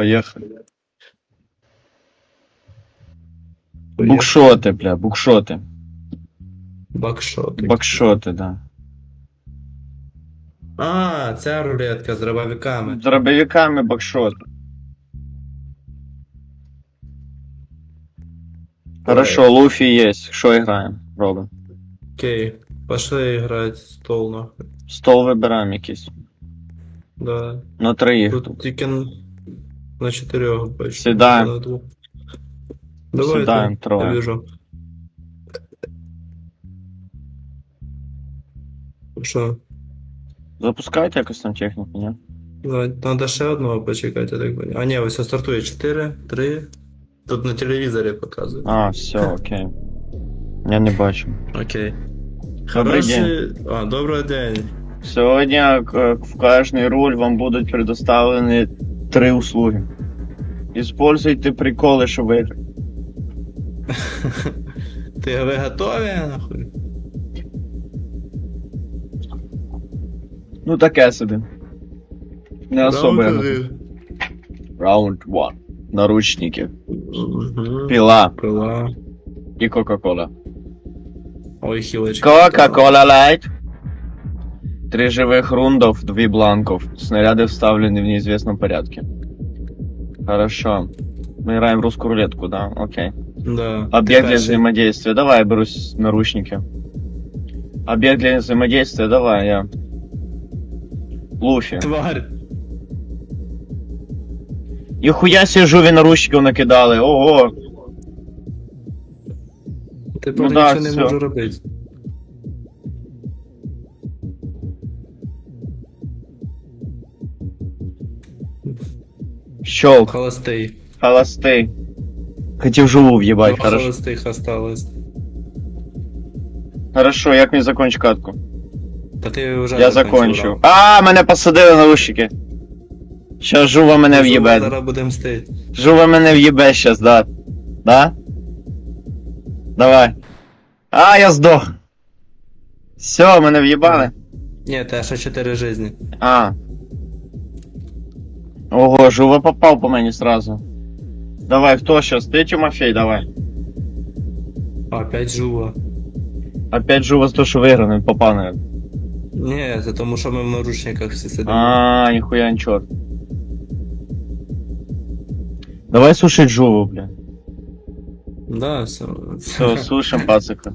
Поїхали. Букшоти, бля. Бакшот. Бакшоти, да. А, ця рулетка з дробовиками. З дробовиками бакшоти. Хорошо, Луфі є. Що граємо? Робимо. Окей. Пошли играть в стол нахуй. Стол вибираємо якийсь. Да. На троїх. Тут тільки на чотирьох бачу. Сідаем. На двох. Давай, Сідаем я троє. біжу. Що? Запускайте якось там техніку, ні? Давай, Надо ще одного почекати, я так понял. А ні, ось стартує 4, 3. Тут на телевізорі показує. А, все, окей. Я не бачу. Окей. Добрий Хороший... А, добрий день. Сьогодні е, в кожний руль вам будуть предоставлені три услуги. Используйте приколи, щоб виграти. Ти ви готові, нахуй? Ну таке собі. Не особо. я Раунд готовий. Раунд 1. Наручники. Піла Пила. і Кока-Кола. Ой, хілочка. Кока-Кола Лайт. Три живых рундов, две бланков. Снаряды вставлены в неизвестном порядке. Хорошо. Мы играем в русскую рулетку, да? Окей. Да. Объект Ти для перший. взаимодействия. Давай, я беру с- наручники. Объект для взаимодействия, давай, я. Луфи. Тварь. Ніхуя себе жуві наручників накидали. Ого. Тепер Ну да, нічого не всё. можу робити. Щелк. Холостий. Холостий. Хотів живу в'їбать, Два хорошо. холостих осталось. Хорошо, як мені закончу катку? Та ти вже Я закончу. А, мене посадили наручники. Щас жува мене в'їбе. Зараз будемо мстити. Жува мене в'їбе щас, да. Да? Давай. А, я здох. Все, мене в'їбали. Ні, те ще 4 жизни. А. Ого, жува попав по мені сразу. Давай, хто щас? Ти Тимофей, давай. 5 жува. Опять жува з того, що виграв, не попав, наверное. Ні, це тому що ми в наручниках всі сидимо. А, ніхуя не чорт. Давай сушить жуву, бля. Да, все. Все, сушим пацика.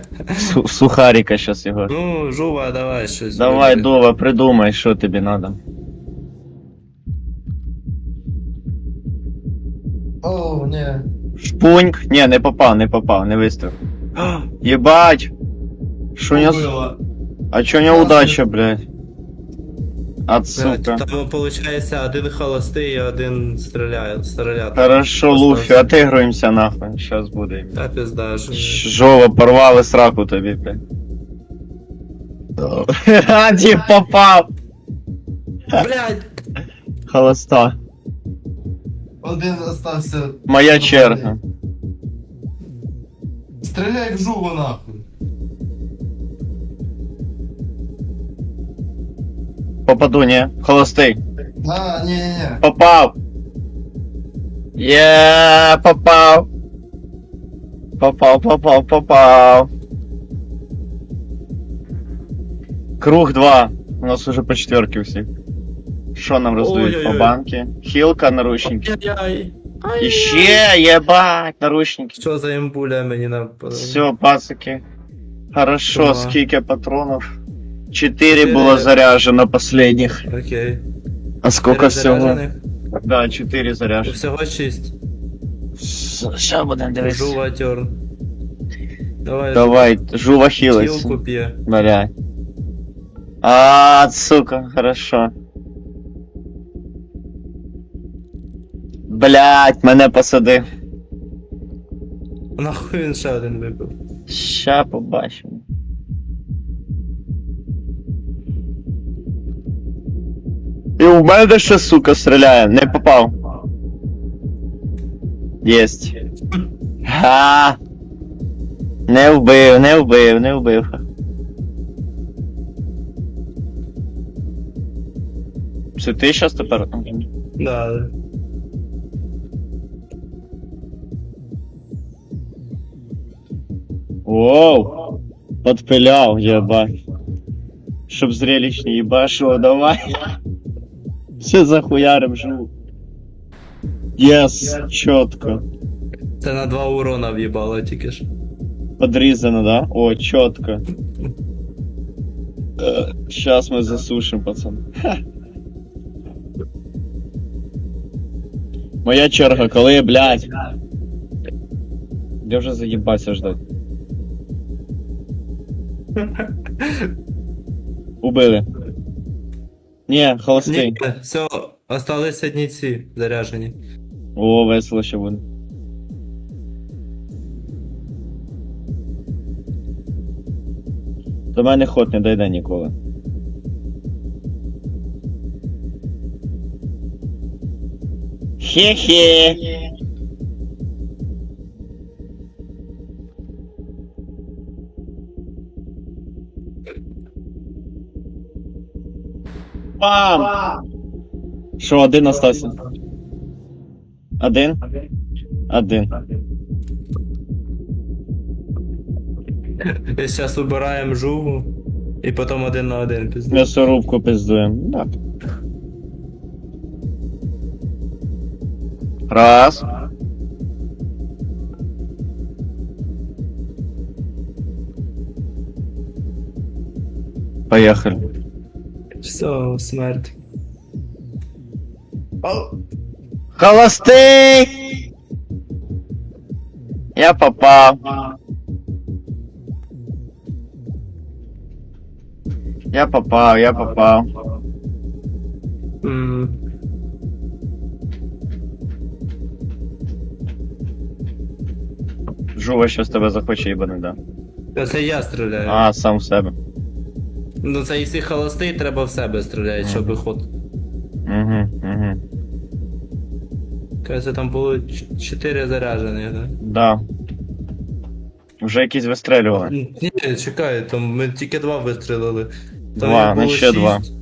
Сухарика щас його. Ну, жува, давай щось. Давай. Дова, придумай, що тобі надо. О, ні. Шпуньк. Ні, не попав, не попав, не вистріл. Єбать! Що у нього... А чо у нього удача, блядь? От Блядь, сука. Там виходить один холостий і один стріляє, стріляє. Хорошо, Луфі, отигруємося нахуй. Щас буде. Та пизда ж. Жова, порвали сраку тобі, блядь. Раді попав! Блядь! Холоста. Один остався. Моя черга. Стріляй в жуву нахуй. Попаду, ні? Холостий. А, ні, ні, ні. Попав! Є, попав! Попав, попав, попав. Круг 2. У нас уже по четверке всіх. Що нам роздають по Ой-ой-ой. банки? Хілка, наручники. Ай-яй! І ще, єбать, наручники. Що за імбуля мені на... Все, пацики. Хорошо, Ага. скільки патронів? Четыре Чотири. было заряжено последних. Окей. А сколько Чотири всего? заряджених. Да, четыре заряжено. Всього шість. Сейчас будем дивитися. Жува терн. Давай. Давай, жува Хілку хилиться. п'є. Блядь. А, сука, хорошо. Блять, мене посади. Нахуй він ще один випив. Ща побачимо. І в мене ще сука стріляє, не попав. Єсть. Га. Не вбив, не вбив, не вбив. Це ти щас тепер? Да. Воу! Подпилял, ебать. Чтоб зрелищно ебашило, давай. Все захуярим живу. Yes, чітко. Це на два урона в'їбало тільки ж. Подрізано, да? О, чітко. Е, Щас ми засушим, пацан. Ха. Моя черга, коли, блядь. Я вже заїбався ждать. Убили. Ні, холостий. Ні, все, остались одні ці заряжені. О, весело ще буде. До мене ход не дойде ніколи. Хе-хе. Пам! Що, один остався? Один? Один. І зараз убираємо жугу, і потім один на один пізно. М'ясорубку пиздуємо. Так. Раз. Поехали. Все, смерть. Холостый! Я попал. Я попал, я попал. М, Жува щось тебе захоче їбане, да. Це я стріляю. А, сам в себе. Ну це якщо холостий, треба в себе стріляти, щоб ход. Угу, угу. Кажеться, там було 4 заряджені, да? Да. Вже якісь вистрелювали. Ні, чекай, там ми тільки два вистрілили. Там Два, їх було ну ще два. шість.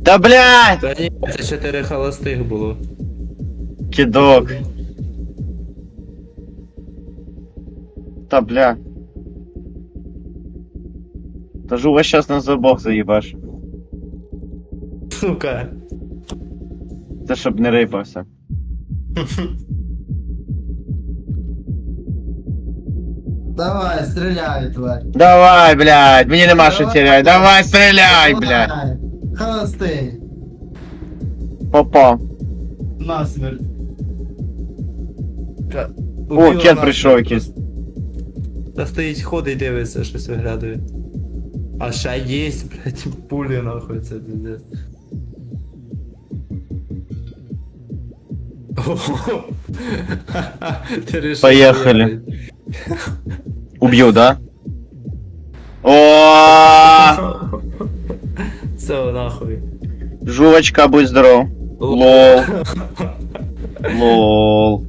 Да блядь! Та ні, це 4 холостих було. Кидок. Та бля. Та жува щас нас обох заїбаш. Сука. Це щоб не рипався. Давай, стреляй, тварь. Давай, блядь, мені нема що терять. Давай, стріляй, блядь. Давай. Холостый. Попав. Насмерть. О, Убила кен нас. прийшов якийсь. Та стоїть ходить, дивиться, щось виглядає. А ще є, блядь, пулі нахуй, це пиздец. Ого. Ти рішив Поїхали. поїхати. Уб'ю, да? О, Все, нахуй. Жувачка, будь здоров. Лол. Лол.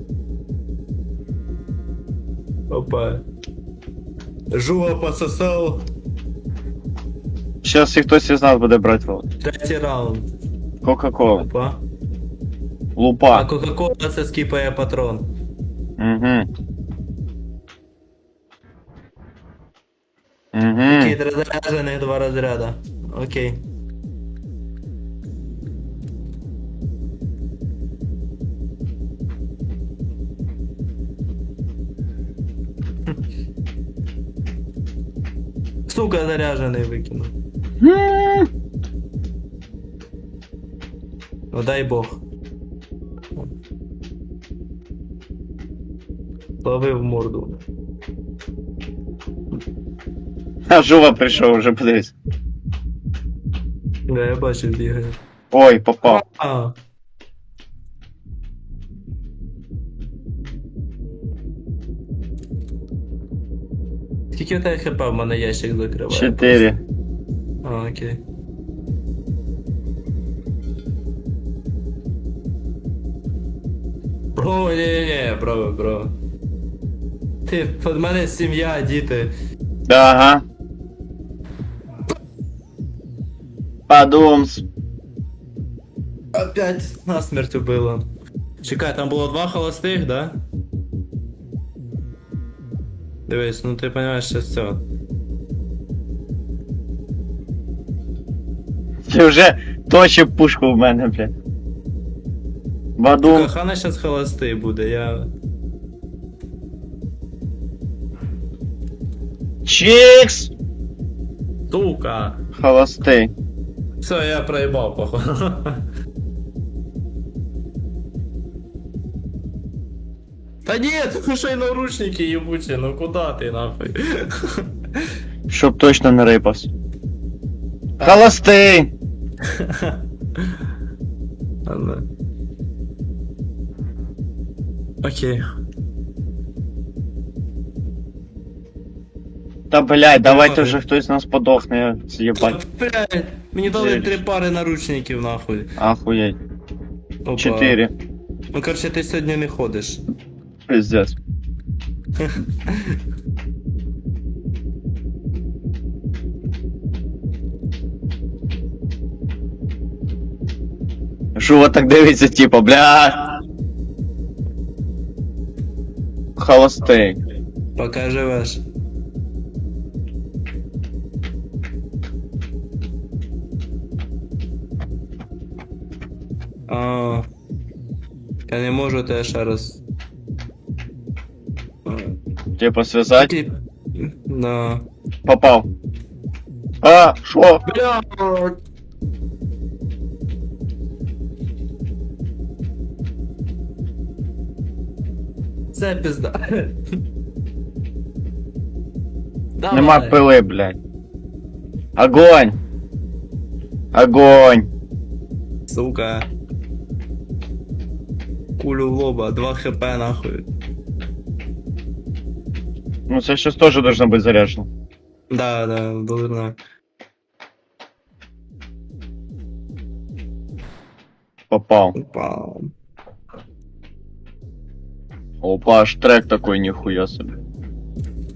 Опа. Жува пососав. Сейчас і хтось із нас буде брати рот. Третій раунд. Кока-кола. Опа. А Кока-кола це скіпає патрон. Угу. Угу. три заряджених, два розряда. Окей. Сука, заряжений викинув. Ну дай Бог. Лови в морду. А Жува прийшов уже, подивись. Да, я бачу, бігає. Ой, попав. А. Скільки у тебе хп в мене ящик закриває? Чотири. А, окей. О, ні, ні, ні, бро, бро. Ти, в мене сім'я, діти. Ага. Подумс. Опять насмерть убило. Чекай, там було два холостих, да? Дивись, ну ти розумієш, що все. Ти вже точив пушку в мене, блядь. Бадум. Кохана зараз холостий буде, я. Чікс! Сука! Холостий. Все, я проїбав, походу. Та ні, ну що й наручники ебучі, ну куди ти нахуй? Щоб точно не рипався. Холостий! Ладно. Окей. Та блядь, давайте Давай. вже хтось з нас подохне, з'єбать. Блядь, мені дали Зрелище. три пари наручників нахуй. Ахуєть. Опа. Чотири. Ну короче, ти сьогодні не ходиш. Пиздец. Що ви так дивиться, типа, бля. Холостий. Поки живеш. А, я не можу тебе ще раз. Типа связать. Да. Попав. А, шо? Бля. Це. Давай. Нема пили, блядь. Огонь! Огонь! Сука. Кулю в лоба, 2 хп нахуй. Ну, це сейчас тоже должно быть заряжено. Да, да, должна. Попал. Опа. Опа, аж трек такой, нихуя себе.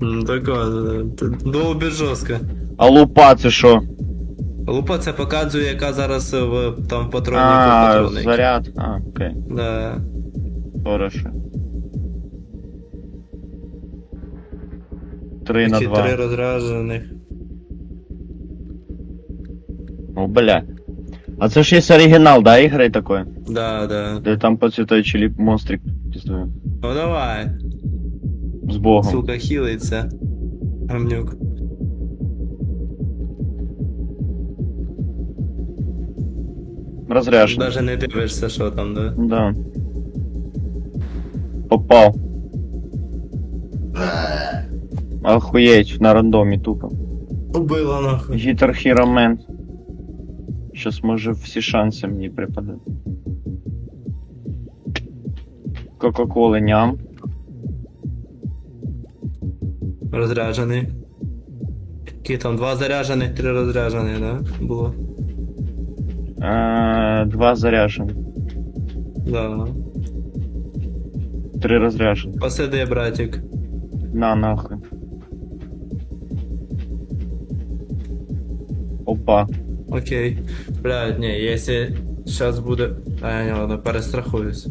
М, Така, довбі жорстко. А лупа це що? Лупа це показує, яка зараз в там патроні А, патрони. заряд. А, окей. Да. Хорошо. Три на Ці два. три розражених. О, бля. А це ж є оригінал, да, ігри такої? Да, да. Де там поцвітаючий монстрик піздує. Ну давай. З Богом. Сука, хілиться. Гамнюк. Розряжений. Даже не дивишся, що там, да? Да. Попав. Охуєть, на рандомі тупо. Убила нахуй. Гітар Man. Щас може всі шанси мені припадуть. Кока-коли ням. Розряджений. Які там два заряджених, три розряджених, да? Було. Е, два заряжені. Да. Три розряжені. Посиди, братик. На нахуй. Опа. Окей. Блядь, не, если сейчас буде. А, не, ладно, перестрахуюсь.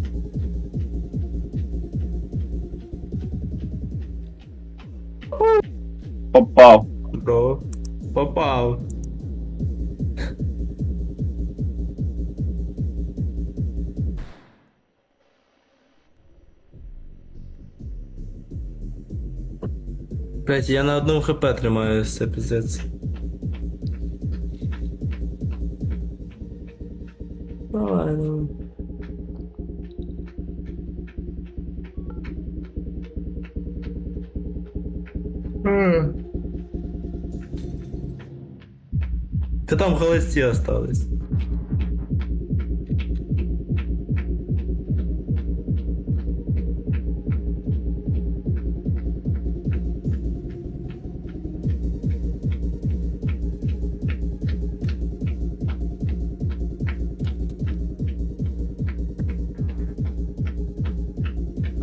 Попав. Бро. Попав. Блять, я на одному хп тримаюсь, це пиздец. Та там холості остались.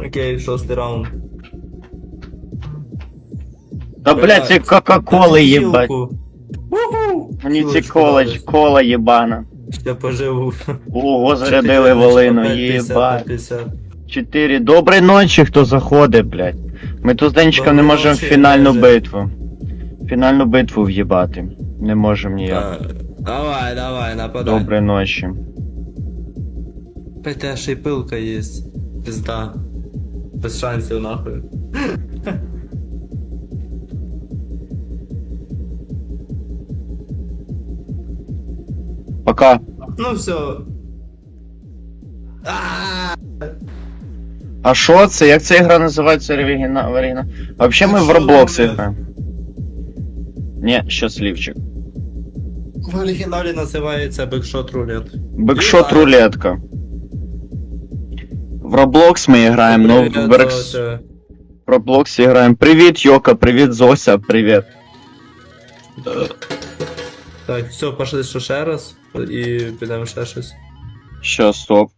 Окей, шостий раунд. Та блядь, ці Кока-Коли їбать. Уху! Мені ці кола, кола єбана. Ще поживу. Ого, зарядили волину, єбать. 50. Чотири. Доброї ночі, хто заходить, блядь. Ми тут з Денчиком не можемо фінальну битву. Фінальну битву в'їбати. Не можемо ніяк. Давай, давай, нападай. Доброї ночі. Петя, ще й пилка є. Пизда. Без шансів нахуй. Пока. Ну все. А, що це? Як ця гра називається оригіна- оригіна? Вообще ми в Roblox граємо. Ні, щасливчик. В оригіналі називається Бекшот Рулет. Бекшот рулетка. В Roblox ми граємо, ну в Беркс... В Roblox граємо. Привіт, Йока, привіт, Зося, привіт. Так, все, пошли ще раз. І підемо ще щось. Щас, стоп.